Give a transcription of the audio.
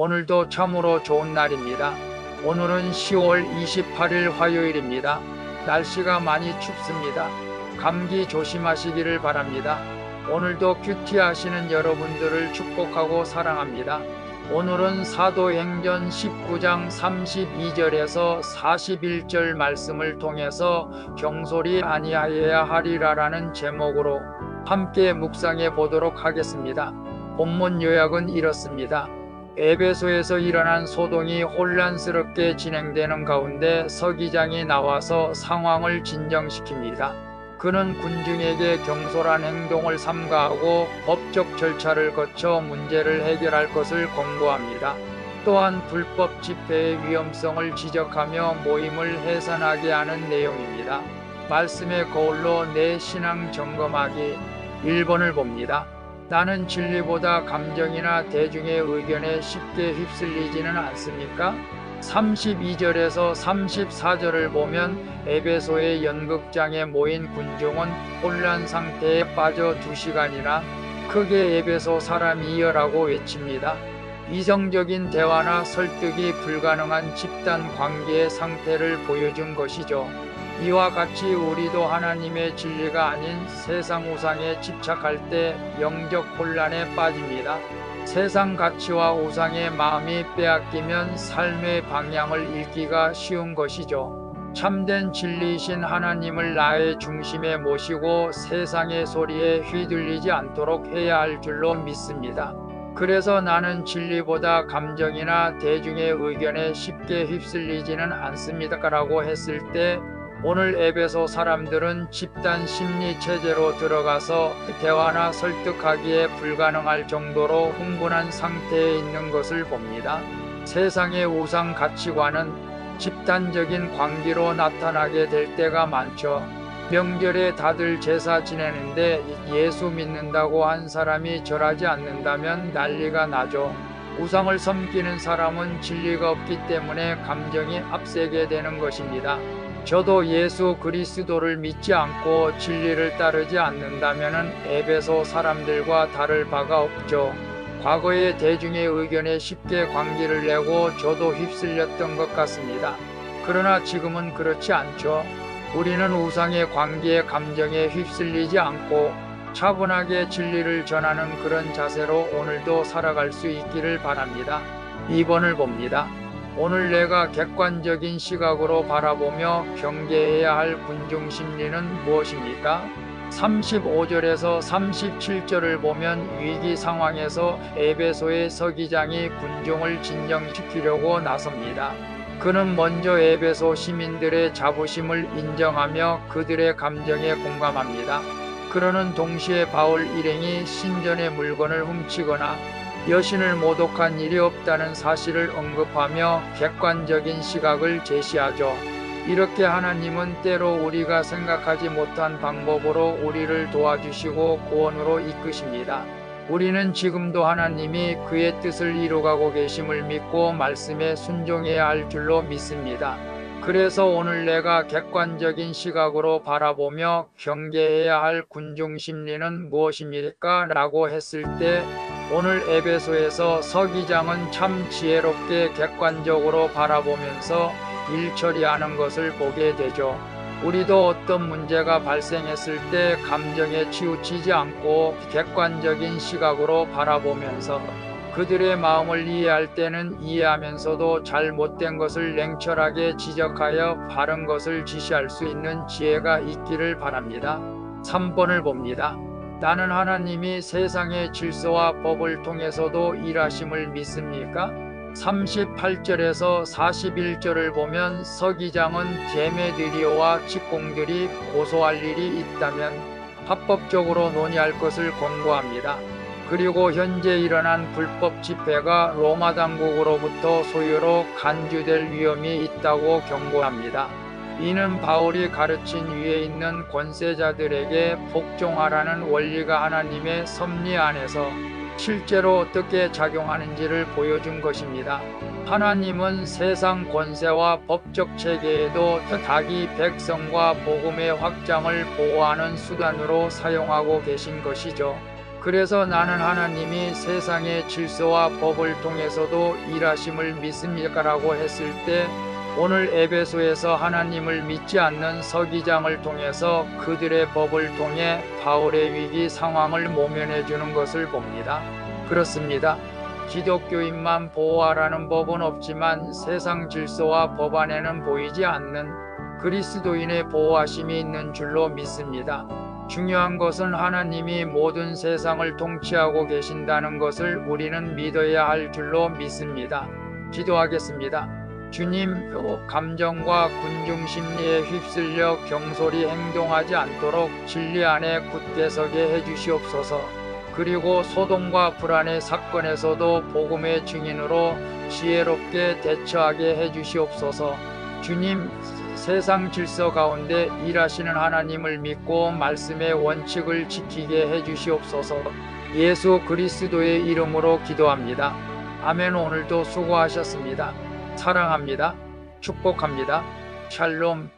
오늘도 참으로 좋은 날입니다. 오늘은 10월 28일 화요일입니다. 날씨가 많이 춥습니다. 감기 조심하시기를 바랍니다. 오늘도 큐티 하시는 여러분들을 축복하고 사랑합니다. 오늘은 사도행전 19장 32절에서 41절 말씀을 통해서 경솔이 아니하여야 하리라라는 제목으로 함께 묵상해 보도록 하겠습니다. 본문 요약은 이렇습니다. 에베소에서 일어난 소동이 혼란스럽게 진행되는 가운데 서기장이 나와서 상황을 진정시킵니다. 그는 군중에게 경솔한 행동을 삼가하고 법적 절차를 거쳐 문제를 해결할 것을 권고합니다. 또한 불법 집회의 위험성을 지적하며 모임을 해산하게 하는 내용입니다. 말씀의 거울로 내 신앙 점검하기 1번을 봅니다. 나는 진리보다 감정이나 대중의 의견에 쉽게 휩쓸리지는 않습니까? 32절에서 34절을 보면 에베소의 연극장에 모인 군중은 혼란 상태에 빠져 2시간이나 크게 에베소 사람이여라고 외칩니다. 이성적인 대화나 설득이 불가능한 집단 관계의 상태를 보여준 것이죠. 이와 같이 우리도 하나님의 진리가 아닌 세상 우상에 집착할 때 영적 혼란에 빠집니다. 세상 가치와 우상의 마음이 빼앗기면 삶의 방향을 잃기가 쉬운 것이죠. 참된 진리이신 하나님을 나의 중심에 모시고 세상의 소리에 휘둘리지 않도록 해야 할 줄로 믿습니다. 그래서 나는 진리보다 감정이나 대중의 의견에 쉽게 휩쓸리지는 않습니다라고 했을 때 오늘 에베소 사람들은 집단 심리 체제로 들어가서 대화나 설득하기에 불가능할 정도로 흥분한 상태에 있는 것을 봅니다. 세상의 우상 가치관은 집단적인 관계로 나타나게 될 때가 많죠. 명절에 다들 제사 지내는데 예수 믿는다고 한 사람이 절하지 않는다면 난리가 나죠. 우상을 섬기는 사람은 진리가 없기 때문에 감정이 앞세게 되는 것입니다. 저도 예수 그리스도를 믿지 않고 진리를 따르지 않는다면 에베소 사람들과 다를 바가 없죠. 과거의 대중의 의견에 쉽게 관계를 내고 저도 휩쓸렸던 것 같습니다. 그러나 지금은 그렇지 않죠. 우리는 우상의 관계의 감정에 휩쓸리지 않고 차분하게 진리를 전하는 그런 자세로 오늘도 살아갈 수 있기를 바랍니다. 2번을 봅니다. 오늘 내가 객관적인 시각으로 바라보며 경계해야 할 군중 심리는 무엇입니까? 35절에서 37절을 보면 위기 상황에서 에베소의 서기장이 군중을 진정시키려고 나섭니다. 그는 먼저 에베소 시민들의 자부심을 인정하며 그들의 감정에 공감합니다. 그러는 동시에 바울 일행이 신전의 물건을 훔치거나 여신을 모독한 일이 없다는 사실을 언급하며 객관적인 시각을 제시하죠. 이렇게 하나님은 때로 우리가 생각하지 못한 방법으로 우리를 도와주시고 구원으로 이끄십니다. 우리는 지금도 하나님이 그의 뜻을 이루가고 계심을 믿고 말씀에 순종해야 할 줄로 믿습니다. 그래서 오늘 내가 객관적인 시각으로 바라보며 경계해야 할 군중 심리는 무엇입니까? 라고 했을 때 오늘 에베소에서 서기장은 참 지혜롭게 객관적으로 바라보면서 일 처리하는 것을 보게 되죠. 우리도 어떤 문제가 발생했을 때 감정에 치우치지 않고 객관적인 시각으로 바라보면서 그들의 마음을 이해할 때는 이해하면서도 잘못된 것을 냉철하게 지적하여 바른 것을 지시할 수 있는 지혜가 있기를 바랍니다. 3번을 봅니다. 나는 하나님이 세상의 질서와 법을 통해서도 일하심을 믿습니까? 38절에서 41절을 보면 서기장은 제메드리오와 직공들이 고소할 일이 있다면 합법적으로 논의할 것을 권고합니다. 그리고 현재 일어난 불법 집회가 로마 당국으로부터 소유로 간주될 위험이 있다고 경고합니다. 이는 바울이 가르친 위에 있는 권세자들에게 복종하라는 원리가 하나님의 섭리 안에서 실제로 어떻게 작용하는지를 보여준 것입니다. 하나님은 세상 권세와 법적 체계에도 자기 백성과 복음의 확장을 보호하는 수단으로 사용하고 계신 것이죠. 그래서 나는 하나님이 세상의 질서와 법을 통해서도 일하심을 믿습니까라고 했을 때 오늘 에베소에서 하나님을 믿지 않는 서기장을 통해서 그들의 법을 통해 바울의 위기 상황을 모면해 주는 것을 봅니다. 그렇습니다. 기독교인만 보호하라는 법은 없지만 세상 질서와 법 안에는 보이지 않는 그리스도인의 보호하심이 있는 줄로 믿습니다. 중요한 것은 하나님이 모든 세상을 통치하고 계신다는 것을 우리는 믿어야 할 줄로 믿습니다. 기도하겠습니다. 주님, 감정과 군중 심리에 휩쓸려 경솔히 행동하지 않도록 진리 안에 굳게 서게 해주시옵소서. 그리고 소동과 불안의 사건에서도 복음의 증인으로 지혜롭게 대처하게 해주시옵소서. 주님, 세상 질서 가운데 일하시는 하나님을 믿고 말씀의 원칙을 지키게 해주시옵소서. 예수 그리스도의 이름으로 기도합니다. 아멘. 오늘도 수고하셨습니다. 사랑합니다. 축복합니다. 샬롬.